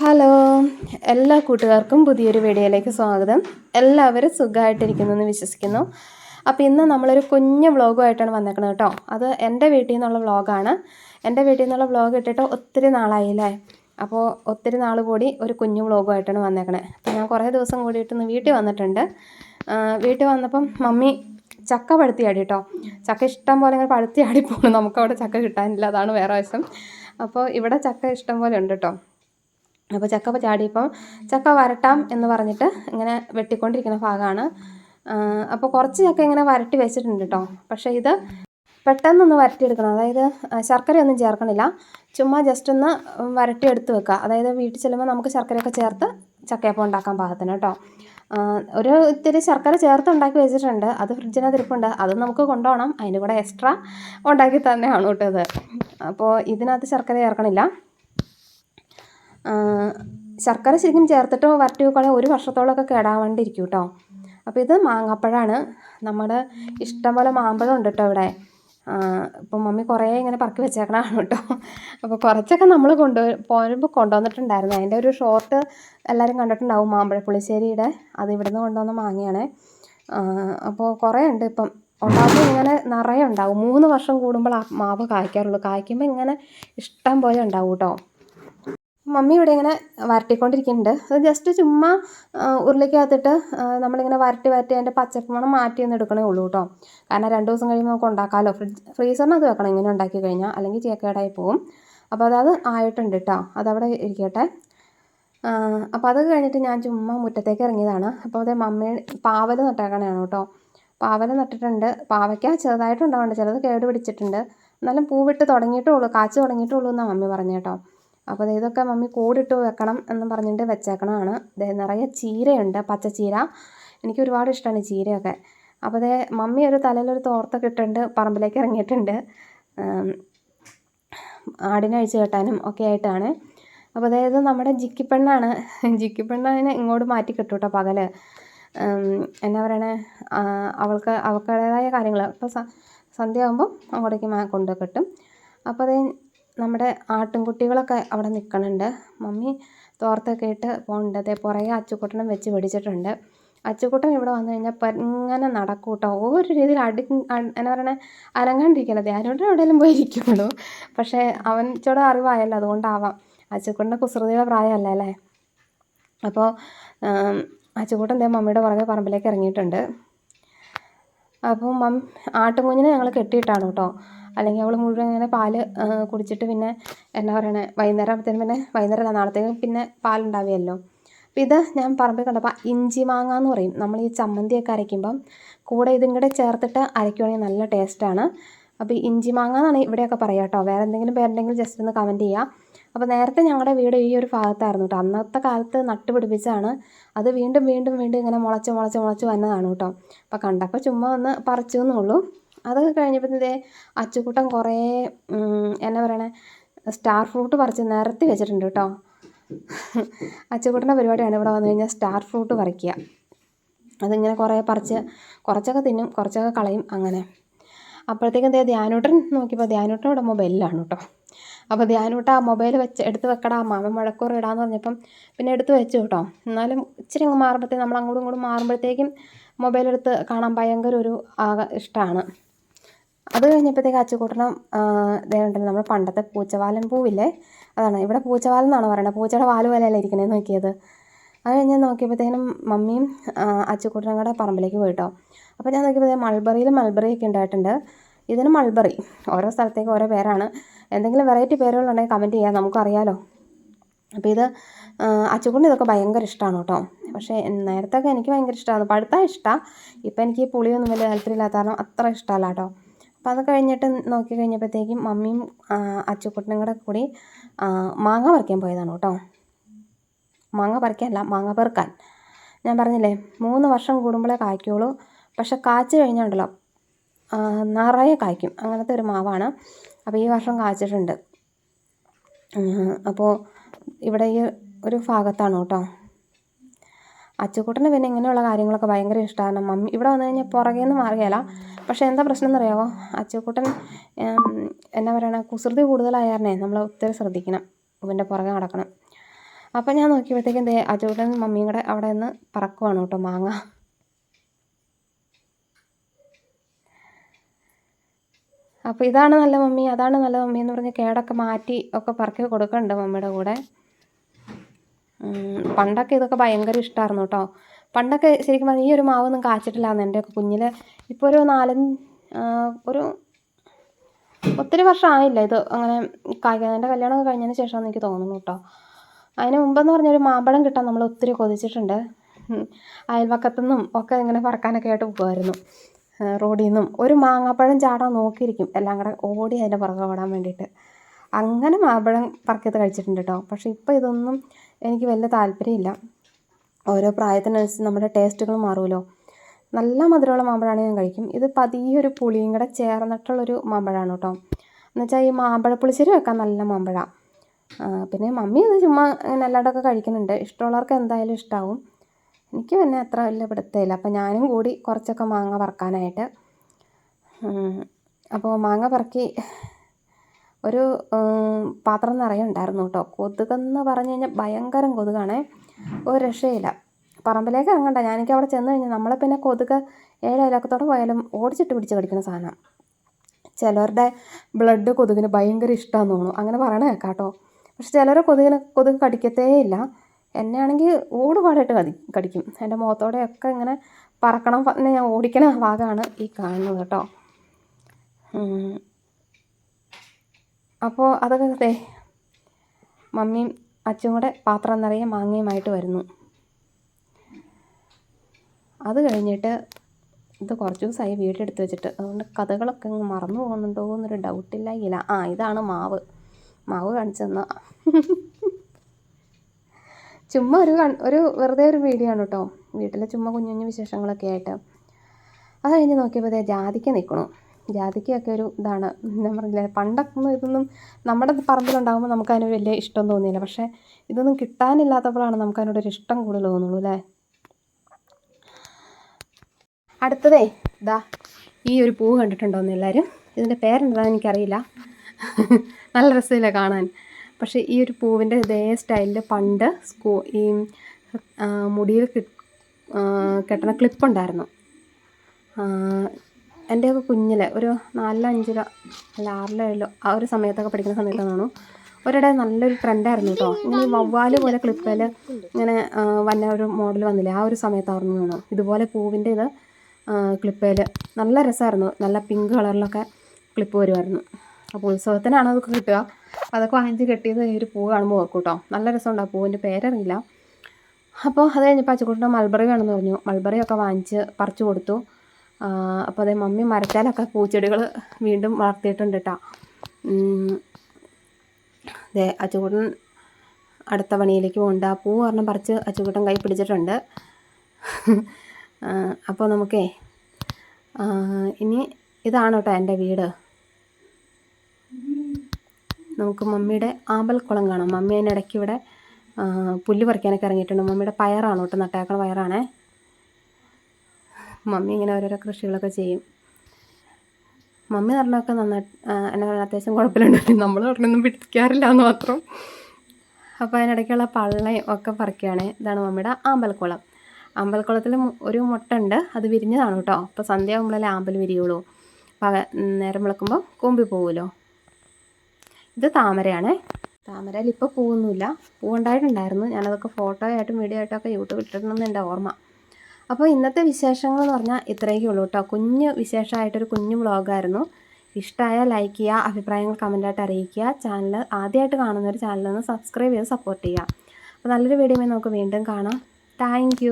Hello എല്ലാ കൂട്ടുകാർക്കും പുതിയൊരു വീഡിയോയിലേക്ക് സ്വാഗതം. എല്ലാവരും സുഖമായിട്ടിരിക്കുന്നു എന്ന് വിശ്വസിക്കുന്നു. അപ്പോൾ ഇന്ന് നമ്മളൊരു കുഞ്ഞു വ്ളോഗുമായിട്ടാണ് വന്നേക്കുന്നത് കേട്ടോ. അത് എന്റെ വീട്ടിൽ നിന്നുള്ള വ്ളോഗാണ്. എന്റെ വീട്ടിൽ നിന്നുള്ള വ്ളോഗ് ഇട്ടിട്ട് ഒത്തിരി നാളായില്ലേ? അപ്പോൾ ഒത്തിരി നാൾ കൂടി ഒരു കുഞ്ഞു വ്ളോഗുമായിട്ടാണ് വന്നേക്കണേ. അപ്പോൾ ഞാൻ കുറേ ദിവസം കൂടിയിട്ട് ഇന്ന് വീട്ടിൽ വന്നിട്ടുണ്ട്. വീട്ടിൽ വന്നപ്പം മമ്മി ചക്ക പഴുത്തിയാടി കേട്ടോ. ചക്ക ഇഷ്ടം പോലെ ഇങ്ങനെ പഴുത്തിയാടി പോകണം നമുക്കവിടെ ചക്ക കിട്ടാനില്ല. അതാണ് വേറെ വശം. അപ്പോൾ ഇവിടെ ചക്ക ഇഷ്ടം പോലെ ഉണ്ട് കേട്ടോ. അപ്പോൾ ചക്ക ചാടിയപ്പം ചക്ക വരട്ടാം എന്ന് പറഞ്ഞിട്ട് ഇങ്ങനെ വെട്ടിക്കൊണ്ടിരിക്കുന്ന ഭാഗമാണ്. അപ്പോൾ കുറച്ച് ചക്ക ഇങ്ങനെ വരട്ടി വെച്ചിട്ടുണ്ട് കേട്ടോ. പക്ഷേ ഇത് പെട്ടെന്നൊന്ന് വരട്ടിയെടുക്കണം. അതായത് ശർക്കരയൊന്നും ചേർക്കണില്ല. ചുമ്മാ ജസ്റ്റ് ഒന്ന് വരട്ടി എടുത്ത് വെക്കുക. അതായത് വീട്ടിൽ ചെല്ലുമ്പോൾ നമുക്ക് ശർക്കരയൊക്കെ ചേർത്ത് ചക്കയപ്പം ഉണ്ടാക്കാൻ പാകത്തിന് കേട്ടോ. ഒരു ഇത്തിരി ശർക്കര ചേർത്ത് ഉണ്ടാക്കി വെച്ചിട്ടുണ്ട്. അത് ഫ്രിഡ്ജിനകത്ത് ഇരിപ്പുണ്ട് അത് നമുക്ക് കൊണ്ടുപോകണം. അതിന്റെ കൂടെ എക്സ്ട്രാ ഉണ്ടാക്കി തന്നെയാണ് കേട്ടോ ഇത്. അപ്പോൾ ഇതിനകത്ത് ശർക്കര ചേർക്കണില്ല. ശർക്കര ശരിക്കും ചേർത്തിട്ട് വരട്ടി വെക്കുകയാണെങ്കിൽ ഒരു വർഷത്തോളമൊക്കെ കേടാവാണ്ടിരിക്കും കേട്ടോ അപ്പോൾ ഇത് മാങ്ങാപ്പഴമാണ് നമ്മുടെ ഇഷ്ടംപോലെ മാമ്പഴം ഉണ്ട് കേട്ടോ ഇവിടെ ഇപ്പം മമ്മി കുറേ ഇങ്ങനെ പറക്കി വെച്ചേക്കണതാണ് കേട്ടോ അപ്പോൾ കുറച്ചൊക്കെ നമ്മൾ കൊണ്ട് പോരുമ്പോൾ കൊണ്ടുവന്നിട്ടുണ്ടായിരുന്നു. അതിന്റെ ഒരു ഷോർട്ട് എല്ലാവരും കണ്ടിട്ടുണ്ടാവും മാമ്പഴ പുളിശ്ശേരിയുടെ അത് ഇവിടുന്ന് കൊണ്ടുവന്ന മാങ്ങയാണ്. അപ്പോൾ കുറേ ഉണ്ട് ഇപ്പം. ഉണ്ടാകുമ്പോൾ ഇങ്ങനെ നിറയെ ഉണ്ടാവും. മൂന്ന് വർഷം കൂടുമ്പോൾ ആ മാവ് കായ്ക്കാറുള്ളൂ. കായ്ക്കുമ്പോൾ ഇങ്ങനെ ഇഷ്ടം പോലെ ഉണ്ടാവും കേട്ടോ മമ്മി ഇവിടെ ഇങ്ങനെ വരട്ടിക്കൊണ്ടിരിക്കുന്നുണ്ട്. അത് ജസ്റ്റ് ചുമ്മാ ഉരുളിക്കകത്തിട്ട് നമ്മളിങ്ങനെ വരട്ടി വരട്ടി അതിന്റെ പച്ചപ്പണം മാറ്റി ഒന്ന് എടുക്കണേ ഉള്ളൂ കേട്ടോ കാരണം രണ്ട് ദിവസം കഴിയുമ്പോൾ നമുക്ക് ഉണ്ടാക്കാമല്ലോ ഫ്രിഡ്ജ് ഫ്രീസറിനകത്ത് വെക്കണം. ഇങ്ങനെ ഉണ്ടാക്കി കഴിഞ്ഞാൽ അല്ലെങ്കിൽ ചീക്കേടായി പോവും. അപ്പോൾ അതത് ആയിട്ടുണ്ട് കേട്ടോ അതവിടെ ഇരിക്കട്ടെ. അപ്പോൾ അത് കഴിഞ്ഞിട്ട് ഞാൻ ചുമ്മാ മുറ്റത്തേക്ക് ഇറങ്ങിയതാണ്. അപ്പോൾ അതേ മമ്മി പാവൽ നട്ടേക്കണേണോ കേട്ടോ പാവൽ നട്ടിട്ടുണ്ട്. പാവയ്ക്ക ചെറുതായിട്ടുണ്ടാവുന്നുണ്ട് ചിലത് കേട് പിടിച്ചിട്ടുണ്ട് എന്നാലും പൂവിട്ട് തുടങ്ങിയിട്ടേ ഉള്ളൂ. കാച്ച് തുടങ്ങിയിട്ടേ ഉള്ളൂ എന്നാണ് മമ്മി പറഞ്ഞു കേട്ടോ അപ്പോൾ ഇതൊക്കെ മമ്മി കൂടിട്ട് വെക്കണം എന്ന് പറഞ്ഞിട്ട് വെച്ചേക്കണതാണ്. നിറയെ ചീരയുണ്ട് പച്ചച്ചീര. എനിക്ക് ഒരുപാട് ഇഷ്ടമാണ് ചീരയൊക്കെ. അപ്പോൾ അതേ മമ്മി ഒരു തലയിലൊരു തോർത്തൊക്കെ ഇട്ടിട്ടുണ്ട് പറമ്പിലേക്ക് ഇറങ്ങിയിട്ടുണ്ട്. ആടിനെ അഴിച്ച് കെട്ടാനും ഒക്കെ ആയിട്ടാണ്. അപ്പോൾ അതായത് നമ്മുടെ ജിക്കിപ്പെണ്ണാണ്. ജിക്കിപ്പെണ്ണാണ് ഇങ്ങോട്ട് മാറ്റി കിട്ടും കേട്ടോ പകൽ എന്നാ പറയണേ? അവൾക്ക് അവൾക്കേതായ കാര്യങ്ങൾ ഇപ്പോൾ ആകുമ്പോൾ അങ്ങോട്ടേക്ക് മാ കൊണ്ട് കിട്ടും. അപ്പോൾ അത് നമ്മുടെ ആട്ടിൻകുട്ടികളൊക്കെ അവിടെ നിൽക്കണുണ്ട്. മമ്മി തോർത്തൊക്കെ ഇട്ട് പോകുന്നുണ്ട് അതേ പുറകെ അച്ചുക്കുട്ടനും വെച്ച് പിടിച്ചിട്ടുണ്ട്. അച്ചുക്കുട്ടൻ ഇവിടെ വന്നു കഴിഞ്ഞാൽ ഇങ്ങനെ നടക്കും കേട്ടോ. ഒരു രീതിയിൽ അടി എന്നാ പറയണേ അനങ്ങാണ്ടിരിക്കില്ല ധ്യാനോട്ട് എവിടെയെങ്കിലും പോയി ഇരിക്കുള്ളൂ. പക്ഷേ അവൻ ചോടെ അറിവായല്ലോ അതുകൊണ്ടാവാം. അച്ചുക്കുട്ടന്റെ കുസൃതിയുടെ പ്രായമല്ല അല്ലേ? അപ്പോൾ അച്ചുകൂട്ടൻ ദേ മമ്മിയുടെ പുറകെ പറമ്പിലേക്ക് ഇറങ്ങിയിട്ടുണ്ട്. അപ്പോൾ മം ആട്ടുംകുഞ്ഞിനെ ഞങ്ങൾ കെട്ടിയിട്ടാണ് കേട്ടോ. അല്ലെങ്കിൽ അവൾ മുഴുവൻ ഇങ്ങനെ പാൽ കുടിച്ചിട്ട് പിന്നെ എന്നാ പറയണേ വൈകുന്നേരം ആകുമ്പോഴത്തേനും പിന്നെ വൈകുന്നേരം അല്ല നാളത്തേക്ക് പിന്നെ പാലുണ്ടാവുകയല്ലോ അപ്പം ഇത് ഞാൻ പറമ്പിൽ കണ്ടപ്പോൾ ഇഞ്ചി മാങ്ങ എന്ന് പറയും. നമ്മൾ ഈ ചമ്മന്തിയൊക്കെ അരയ്ക്കുമ്പം കൂടെ ഇതും കൂടെ ചേർത്തിട്ട് അരയ്ക്കുവാണെങ്കിൽ നല്ല ടേസ്റ്റാണ് അപ്പോൾ ഇഞ്ചി മാങ്ങ എന്നാണ് ഇവിടെയൊക്കെ പറയുക കേട്ടോ. വേറെ എന്തെങ്കിലും പേരുണ്ടെങ്കിൽ ജസ്റ്റ് ഒന്ന് കമന്റ് ചെയ്യുക അപ്പോൾ നേരത്തെ ഞങ്ങളുടെ വീട് ഈ ഒരു ഭാഗത്തായിരുന്നു കേട്ടോ. അന്നത്തെ കാലത്ത് നട്ടുപിടിപ്പിച്ചാണ് അത് വീണ്ടും വീണ്ടും വീണ്ടും ഇങ്ങനെ മുളച്ച് മുളച്ച് മുളച്ച് വന്നതാണ് കേട്ടോ. അപ്പോൾ കണ്ടപ്പോൾ ചുമ്മാ ഒന്ന് പറിച്ചു എന്നുള്ളൂ അത് കഴിഞ്ഞപ്പോഴത്തേ അച്ചുകൂട്ടം കുറേ എന്നാ പറയണേ സ്റ്റാർ ഫ്രൂട്ട് പറിച്ച് നിരത്തി വെച്ചിട്ടുണ്ട് കേട്ടോ. അച്ചുകൂട്ടന്റെ പരിപാടിയാണ് ഇവിടെ വന്നു കഴിഞ്ഞാൽ സ്റ്റാർ ഫ്രൂട്ട് പറിക്കുക. അതിങ്ങനെ കുറേ പറിച്ച് കുറച്ചൊക്കെ തിന്നും കുറച്ചൊക്കെ കളയും അങ്ങനെ. അപ്പോഴത്തേക്കും ദേ ധ്യാനൂട്ടൻ നോക്കിയപ്പോൾ ധ്യാനൂട്ടൻ ഇവിടെ മൊബൈലിലാണ് കേട്ടോ. അപ്പോൾ ധ്യാനൂട്ട ആ മൊബൈൽ വെച്ച് എടുത്ത് വെക്കടാ മാമൻ മഴക്കൂറ് ഇടാന്ന് പറഞ്ഞപ്പം പിന്നെ എടുത്ത് വെച്ചു കേട്ടോ. എന്നാലും ഇച്ചിരി അങ്ങ് മാറുമ്പോഴത്തേക്കും നമ്മൾ അങ്ങോട്ടും ഇങ്ങോട്ടും മാറുമ്പോഴത്തേക്കും മൊബൈൽ എടുത്ത് കാണാൻ ഭയങ്കര ഒരു ഇഷ്ടമാണ്. അത് കഴിഞ്ഞപ്പോഴത്തേക്ക് അച്ചുകൂട്ടണം ഇതേണ്ടല്ലോ നമ്മൾ പണ്ടത്തെ പൂച്ചവാലൻ പൂവില്ലേ? അതാണ് ഇവിടെ പൂച്ചവാലൻ എന്നാണ് പറയുന്നത് പൂച്ചയുടെ വാൽ പോലെയല്ലേ ഇരിക്കണേ നോക്കിയത്. അത് കഴിഞ്ഞ് നോക്കിയപ്പോഴത്തേനും മമ്മിയും അച്ചുകൂട്ടനും കൂടെ പറമ്പിലേക്ക് പോയിട്ടോ അപ്പോൾ ഞാൻ നോക്കിയപ്പോൾ മൾബറിയിൽ മൾബറി ഒക്കെ ഉണ്ടായിട്ടുണ്ട്. ഇതിന് മൾബറി. ഓരോ സ്ഥലത്തേക്ക് ഓരോ പേരാണ്. എന്തെങ്കിലും വെറൈറ്റി പേരുകളുണ്ടെങ്കിൽ കമന്റ് ചെയ്യാം. നമുക്കറിയാലോ. അപ്പോൾ ഇത് അച്ചുകുണ്ണി ഇതൊക്കെ ഭയങ്കര ഇഷ്ടമാണ് കേട്ടോ. പക്ഷേ നേരത്തെ ഒക്കെ എനിക്ക് ഭയങ്കര ഇഷ്ടമാണ് പഴുത്താൽ ഇഷ്ടമാണ് ഇപ്പം എനിക്ക് പുളിയൊന്നും വലിയ താല്പര്യമില്ലാത്ത കാരണം അത്ര ഇഷ്ടമല്ല കേട്ടോ. അപ്പോൾ അത് കഴിഞ്ഞിട്ട് നോക്കി കഴിഞ്ഞപ്പോഴത്തേക്കും മമ്മിയും അച്ചുക്കുട്ടനും കൂടെ കൂടി മാങ്ങ പറിക്കാൻ പോയതാണ് കേട്ടോ. മാങ്ങ പറിക്കാനല്ല മാങ്ങ പെറുക്കാൻ. ഞാൻ പറഞ്ഞില്ലേ മൂന്ന് വർഷം കൂടുമ്പോഴേ കായ്ക്കുള്ളൂ. പക്ഷെ കാച്ചു കഴിഞ്ഞുണ്ടല്ലോ നിറയെ കായ്ക്കും. അങ്ങനത്തെ ഒരു മാവാണ്. അപ്പോൾ ഈ വർഷം കായ്ച്ചിട്ടുണ്ട് അപ്പോൾ ഇവിടെ ഈ ഒരു ഭാഗത്താണ് കേട്ടോ. അച്ചുക്കുട്ടന് പിന്നെ ഇങ്ങനെയുള്ള കാര്യങ്ങളൊക്കെ ഭയങ്കര ഇഷ്ടമാണ് മമ്മി ഇവിടെ വന്നു കഴിഞ്ഞാൽ പുറകെ നിന്ന് മാറുകയില്ല. പക്ഷേ എന്താ പ്രശ്നം എന്നറിയാമോ ഉം, എന്നാ പറയണ കുസൃതി കൂടുതലായാരണേ നമ്മൾ ഒത്തിരി ശ്രദ്ധിക്കണം. ഇവന്റെ പുറകെ നടക്കണം. അപ്പം ഞാൻ നോക്കിയപ്പോഴത്തേക്കും ദേ അച്ചുകൂട്ടൻ മമ്മിയും കൂടെ അവിടെ നിന്ന് പറക്കുവാണ് കേട്ടോ മാങ്ങ. അപ്പോൾ ഇതാണ് നല്ല മമ്മി അതാണ് നല്ല മമ്മി എന്ന് പറഞ്ഞ് കേടൊക്കെ മാറ്റി ഒക്കെ പറക്കി കൊടുക്കുന്നുണ്ട് മമ്മിയുടെ കൂടെ. പണ്ടൊക്കെ ഇതൊക്കെ ഭയങ്കര ഇഷ്ടമായിരുന്നു കേട്ടോ പണ്ടൊക്കെ ശരിക്കും പറഞ്ഞാൽ ഈ ഒരു മാവൊന്നും കാച്ചിട്ടില്ലാന്ന് എന്റെയൊക്കെ കുഞ്ഞിൽ ഇപ്പോൾ ഒരു നാലഞ്ച് ഒരു ഒത്തിരി വർഷമായില്ല ഇത് അങ്ങനെ കായ്ക്കുന്നത് എന്റെ കല്യാണമൊക്കെ കഴിഞ്ഞതിന് ശേഷമാണെന്ന് എനിക്ക് തോന്നുന്നു കേട്ടോ അതിന് മുമ്പെന്ന് പറഞ്ഞൊരു മാമ്പഴം കിട്ടാൻ നമ്മൾ ഒത്തിരി കൊതിച്ചിട്ടുണ്ട്. അയൽവക്കത്തു നിന്നും ഒക്കെ ഇങ്ങനെ പറക്കാനൊക്കെ ആയിട്ട് പോകുമായിരുന്നു റോഡിൽ നിന്നും ഒരു മാങ്ങാപ്പഴം ചാടാൻ നോക്കിയിരിക്കും. എല്ലാം കൂടെ ഓടി അതിന്റെ പുറകെ ഓടാൻ വേണ്ടിയിട്ട്. അങ്ങനെ മാമ്പഴം പറക്കിയത് കഴിച്ചിട്ടുണ്ട് കേട്ടോ പക്ഷേ ഇപ്പോൾ ഇതൊന്നും എനിക്ക് വലിയ താല്പര്യമില്ല. ഓരോ പ്രായത്തിനനുസരിച്ച് നമ്മുടെ ടേസ്റ്റുകൾ മാറുമല്ലോ. നല്ല മധുരമുള്ള മാമ്പഴമാണ് ഞാൻ കഴിക്കും. ഇത് പതിയെ ഒരു പുളിയും കൂടെ ചേർന്നിട്ടുള്ളൊരു മാമ്പഴമാണ് കേട്ടോ. എന്നുവെച്ചാൽ ഈ മാമ്പഴ വെക്കാൻ നല്ല മാമ്പഴ. പിന്നെ മമ്മി ഇത് ചുമ്മാ അങ്ങനെ എല്ലായിടമൊക്കെ കഴിക്കുന്നുണ്ട്. ഇഷ്ടമുള്ളവർക്ക് എന്തായാലും ഇഷ്ടമാവും എനിക്ക് പിന്നെ അത്ര വലിയ പിടുത്തമില്ല. അപ്പം ഞാനും കൂടി കുറച്ചൊക്കെ മാങ്ങ പറക്കാനായിട്ട് അപ്പോൾ മാങ്ങ പറക്കി ഒരു പാത്രം നിറയെ ഉണ്ടായിരുന്നു കേട്ടോ. കൊതുകെന്ന് പറഞ്ഞു കഴിഞ്ഞാൽ ഭയങ്കരം കൊതുകാണേ. ഒരു രക്ഷയില്ല. പറമ്പിലേക്ക് ഇറങ്ങണ്ട. ഞാനെനിക്ക് അവിടെ ചെന്ന് കഴിഞ്ഞാൽ നമ്മളെ പിന്നെ കൊതുക് ഏഴ് അയലക്കത്തോടെ പോയാലും ഓടിച്ചിട്ട് പിടിച്ച് കടിക്കുന്ന സാധനം. ചിലവരുടെ ബ്ലഡ് കൊതുകിന് ഭയങ്കര ഇഷ്ടമാണെന്ന് തോന്നുന്നു. അങ്ങനെ പറയണ കേട്ടോ പക്ഷെ ചിലരെ കൊതുകിന് കൊതുക് കടിക്കത്തേ ഇല്ല എന്നെ ആണെങ്കിൽ ഓടുപാടായിട്ട് കടി കടിക്കും. എന്റെ മുഖത്തോടെയൊക്കെ ഇങ്ങനെ പറക്കണം. ഞാൻ ഓടിക്കണ ഭാഗമാണ് ഈ കാണുന്നത് കേട്ടോ. അപ്പോൾ അതൊക്കെ ദേ മമ്മിയും അച്ഛനും കൂടെ പാത്രം നിറയെ മാങ്ങയുമായിട്ട് വരുന്നു. അത് കഴിഞ്ഞിട്ട് ഇത് കുറച്ച് ദിവസമായി വീടെടുത്ത് വെച്ചിട്ട് അതുകൊണ്ട് കഥകളൊക്കെ അങ്ങ് മറന്നു പോകുന്നുണ്ടോ എന്നൊരു ഡൗട്ടില്ല ഇല്ല ആ ഇതാണ് മാവ്. മാവ് കാണിച്ചു തന്ന. ചുമ്മാ ഒരു ഒരു വെറുതെ ഒരു വീഡിയോ ആണ് കേട്ടോ വീട്ടിലെ ചുമ്മാ കുഞ്ഞു കുഞ്ഞു വിശേഷങ്ങളൊക്കെ ആയിട്ട്. അത് കഴിഞ്ഞ് നോക്കിയപ്പോൾ ജാതിക്ക് നിൽക്കണു ജാതിക്കയൊക്കെ ഒരു ഇതാണ്. ഞാൻ പറഞ്ഞില്ലേ പണ്ടൊന്നും ഇതൊന്നും നമ്മുടെ പറമ്പിലുണ്ടാകുമ്പോൾ നമുക്ക് അതിന് വലിയ ഇഷ്ടം തോന്നിയില്ല. പക്ഷേ ഇതൊന്നും കിട്ടാനില്ലാത്തപ്പോഴാണ് നമുക്ക് അതിനോടൊരു ഇഷ്ടം കൂടുതൽ തോന്നുള്ളൂ അല്ലേ? അടുത്തതേ ഇതാ ഈ ഒരു പൂ കണ്ടിട്ടുണ്ടോന്ന് എല്ലാവരും? ഇതിന്റെ പേരെന്താണെന്ന് എനിക്കറിയില്ല. നല്ല രസമില്ല കാണാൻ. പക്ഷേ ഈ ഒരു പൂവിന്റെ ഇതേ സ്റ്റൈലിൽ പണ്ട് സ്കൂ ഈ മുടിയിൽ കെട്ടണ ക്ലിപ്പുണ്ടായിരുന്നു എന്റെയൊക്കെ കുഞ്ഞിലെ ഒരു നാലിലോ അഞ്ചിലോ അല്ല ആറിലോ ഏഴിലോ ആ ഒരു സമയത്തൊക്കെ പഠിക്കുന്ന സമയത്താണ് ഒരിടെ നല്ലൊരു ട്രെൻഡായിരുന്നു കേട്ടോ ഇങ്ങനെ വവ്വാൽ പോലെ ക്ലിപ്പിൽ ഇങ്ങനെ വന്ന ഒരു മോഡൽ വന്നില്ലേ? ആ ഒരു സമയത്തായിരുന്നു തോന്നുന്നു. ഇതുപോലെ പൂവിന്റെ ഇത് ക്ലിപ്പേൽ നല്ല രസമായിരുന്നു. നല്ല പിങ്ക് കളറിലൊക്കെ ക്ലിപ്പ് വരുമായിരുന്നു. അപ്പോൾ ഉത്സവത്തിനാണ് അതൊക്കെ കിട്ടുക. അതൊക്കെ വാങ്ങിച്ച് കെട്ടിയത് ഈ ഒരു പൂ കാണുമ്പോൾ ഓർക്കും കേട്ടോ നല്ല രസമുണ്ട് ആ പൂവിന്റെ പേരറിയില്ല. അപ്പോൾ അത് കഴിഞ്ഞപ്പോൾ അച്ചക്കൂട്ടിന്റെ മൾബറി വേണമെന്ന് പറഞ്ഞു. മൾബറി ഒക്കെ വാങ്ങിച്ച് പറിച്ചു കൊടുത്തു. അപ്പോൾ അതേ മമ്മി മരത്താലൊക്കെ പൂച്ചെടികൾ വീണ്ടും വളർത്തിയിട്ടുണ്ട് കേട്ടോ അതെ അച്ചുകൂട്ടൻ അടുത്ത പണിയിലേക്ക് പോകണ്ട. പൂ ഒരെണ്ണം പറിച്ച് അച്ചുകൂട്ടൻ കൈ പിടിച്ചിട്ടുണ്ട്. അപ്പോൾ നമുക്കേ ഇനി ഇതാണ് കേട്ടോ എന്റെ വീട്? നമുക്ക് മമ്മിയുടെ ആമ്പൽക്കുളം കാണാം. മമ്മി അതിനിടയ്ക്ക് ഇവിടെ പുല്ല് പറിക്കാനൊക്കെ ഇറങ്ങിയിട്ടുണ്ട്. മമ്മിയുടെ പയറാണ് കേട്ടോ നട്ടേക്കണ പയറാണേ. മമ്മി ഇങ്ങനെ ഓരോരോ കൃഷികളൊക്കെ ചെയ്യും. മമ്മി പറഞ്ഞൊക്കെ നന്നായിട്ട് എന്നെ പറഞ്ഞാൽ അത്യാവശ്യം കുഴപ്പമില്ലുണ്ട് നമ്മൾ പറഞ്ഞൊന്നും പിടിക്കാറില്ല എന്ന് മാത്രം. അപ്പോൾ അതിനിടയ്ക്കുള്ള പള്ളയും ഒക്കെ പറിക്കുകയാണ്. ഇതാണ് മമ്മിയുടെ ആമ്പൽക്കുളം. അമ്പലക്കുളത്തിൽ ഒരു മുട്ട ഉണ്ട്. അത് വിരിഞ്ഞതാണ് കേട്ടോ. അപ്പോൾ സന്ധ്യ ആകുമ്പോഴല്ലേ ആമ്പൽ വിരിയുള്ളൂ. പക നേരം വിളക്കുമ്പോൾ കൂമ്പി പോകുമല്ലോ ഇത് താമരയാണ്. താമരയിൽ ഇപ്പോൾ പൂവൊന്നുമില്ല. പൂവുണ്ടായിട്ടുണ്ടായിരുന്നു. ഞാനതൊക്കെ ഫോട്ടോ ആയിട്ടും വീഡിയോ ഒക്കെ യൂട്യൂബിൽ ഇട്ടിട്ടുണ്ടെന്ന് എന്റെ ഓർമ്മ. അപ്പോൾ ഇന്നത്തെ വിശേഷങ്ങൾ എന്ന് പറഞ്ഞാൽ ഇത്രയൊക്കെ ഉള്ളൂ കേട്ടോ കുഞ്ഞ് വിശേഷമായിട്ടൊരു കുഞ്ഞു വ്ളോഗായിരുന്നു ഇഷ്ടമായാൽ ലൈക്ക് ചെയ്യുക അഭിപ്രായങ്ങൾ കമന്റായിട്ട് അറിയിക്കുക. ചാനൽ ആദ്യമായിട്ട് കാണുന്ന ഒരു ചാനലൊന്ന് സബ്സ്ക്രൈബ് ചെയ്ത് സപ്പോർട്ട് ചെയ്യുക. അപ്പോൾ നല്ലൊരു വീഡിയോ നമുക്ക് വീണ്ടും കാണാം. താങ്ക്